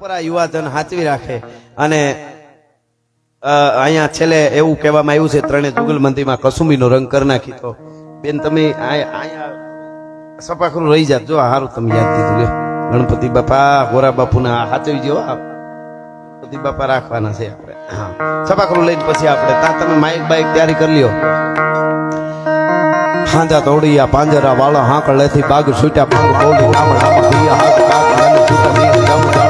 પરંપરા યુવાધન સાચવી રાખે. અને અહીંયા છેલ્લે એવું કહેવામાં આવ્યું છે, ત્રણે જુગલબંધીમાં કસુમીનો રંગ કરી નાખી તો. બેન, તમે અહીંયા સપાખરું રહી જાત જો સારું તમે યાદ દીધું ગણપતિ બાપા, ગોરા બાપુના સાચવી જો ગણપતિ બાપા રાખવાના છે આપણે. હા. સપાખરું લઈને પછી આપણે ત્યાં તમે માઇક બાઇક તૈયારી કરી લ્યો. હાંજા તોડિયા પાંજરા વાળા, હાંકળેથી બાગ છૂટ્યા પાંગ બોલી ભૈયા, હાથ બાગ છૂટા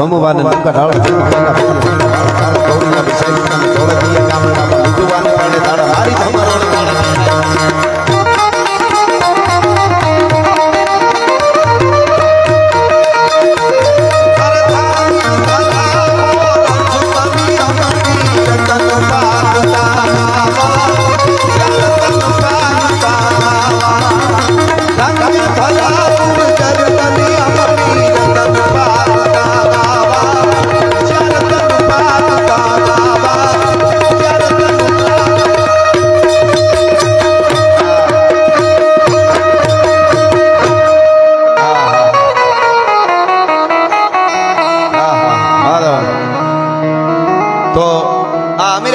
હનુમંત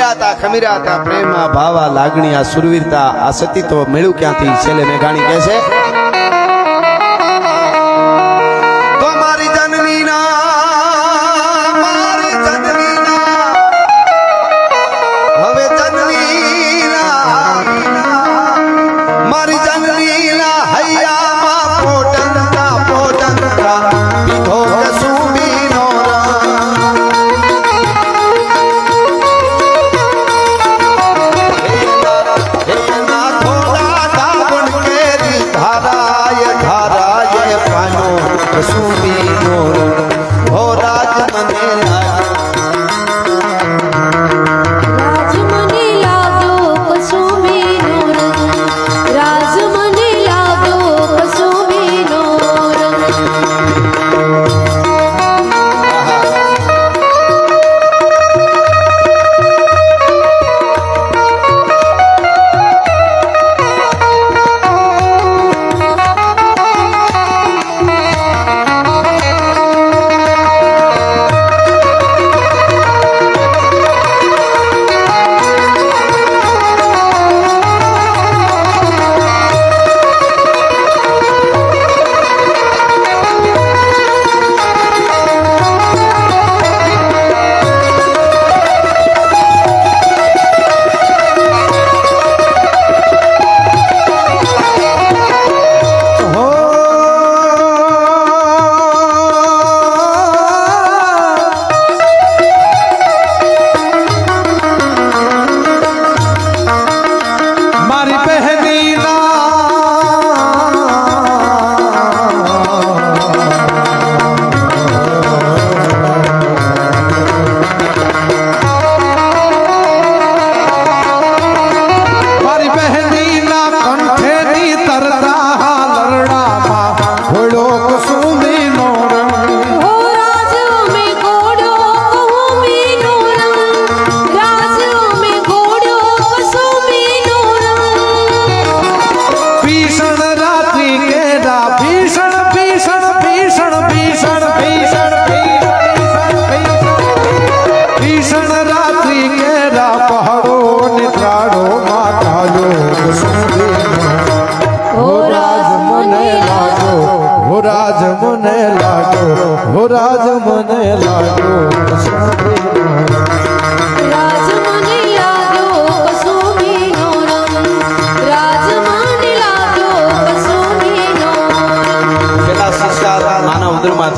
આ અમીરાતા ખમીરાતા પ્રેમ ભાવા લાગણી આ સુરવીરતા આ સતીત્વ મળ્યું ક્યાંથી? છેલ્લે મેઘાણી કહે છે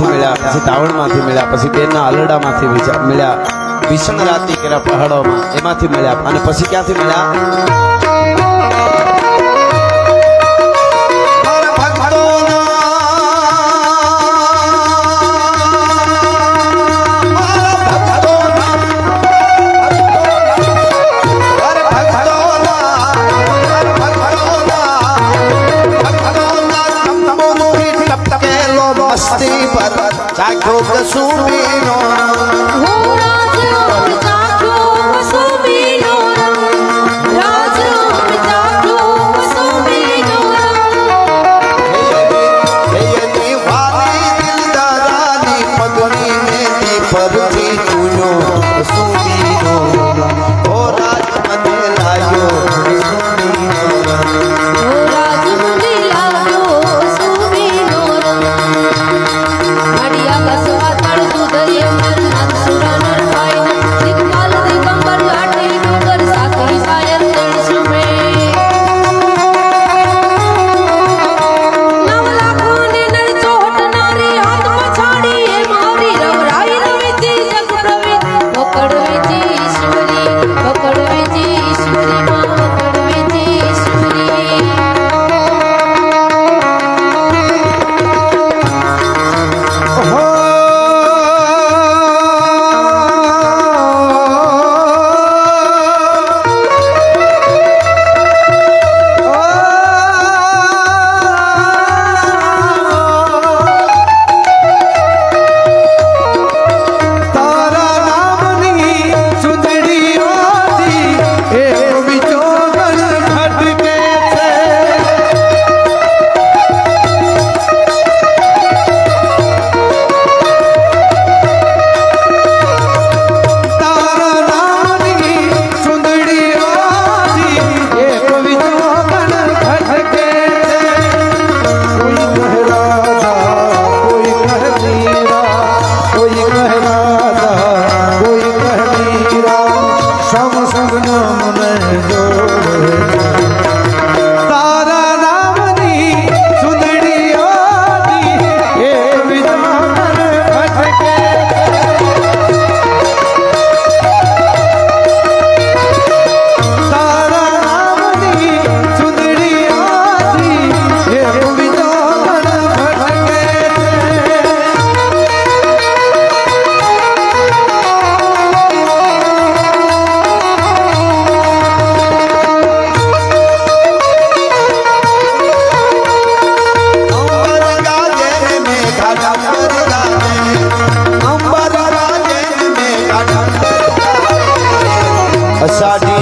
મળ્યા, પછી તાવણમાંથી મળ્યા, પછી બેનના આલરડામાંથી મળ્યા ભીષણ રાતી કર્યા પહાડોમાં, એમાંથી મળ્યા, અને પછી ક્યાંથી મળ્યા? ચાખો દસું પીરો હું રાખ્યો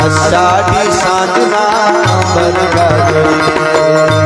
અષાઢી સાંજના બરગાડે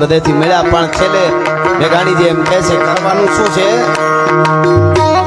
બધેથી મળ્યા પણ છેલ્લે મેઘાણીજી એમ કહે છે કરવાનું શું છે?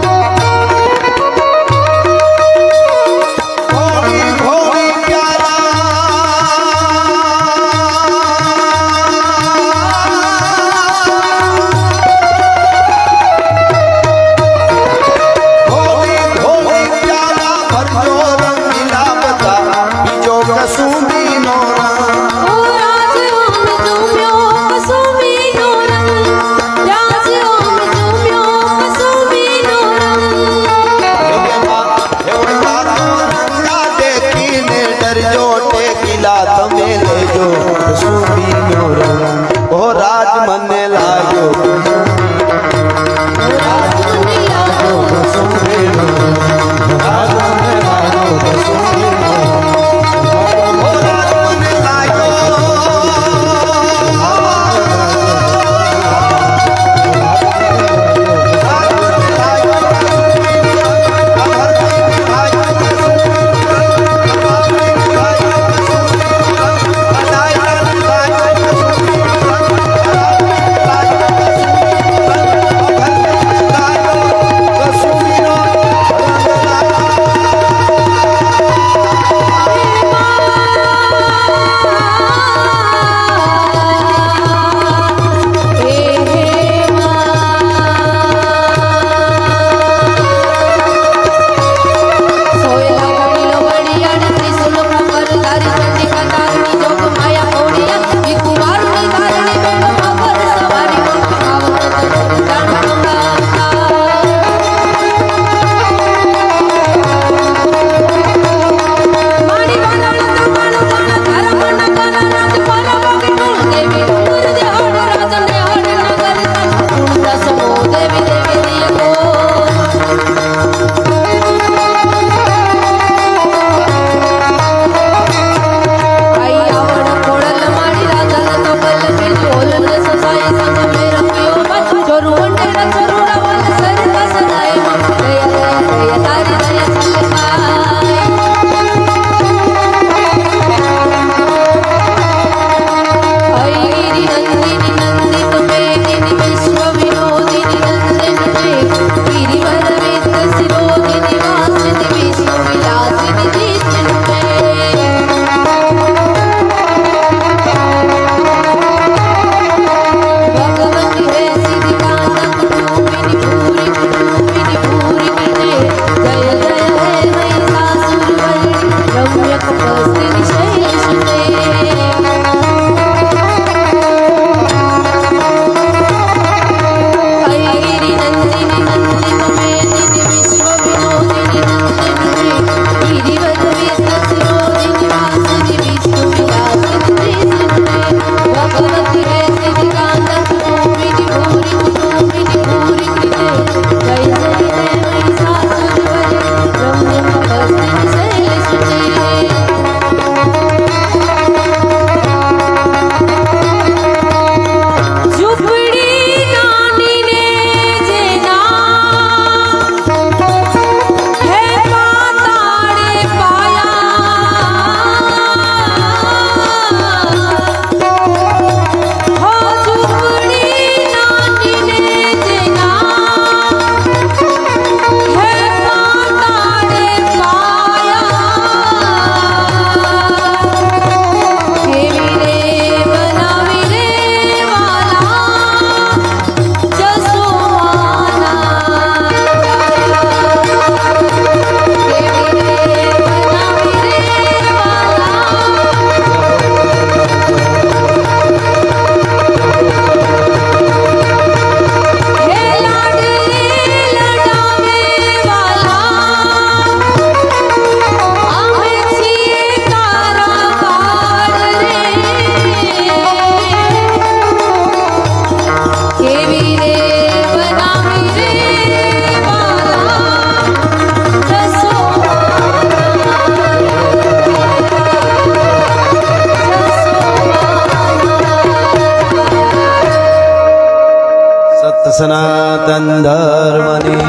સનાતન ધર્મની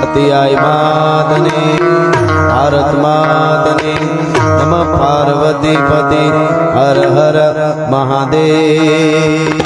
અતિ આય માતને ભારત માતને નમ પાર્વતી પતિ હર હર મહાદેવ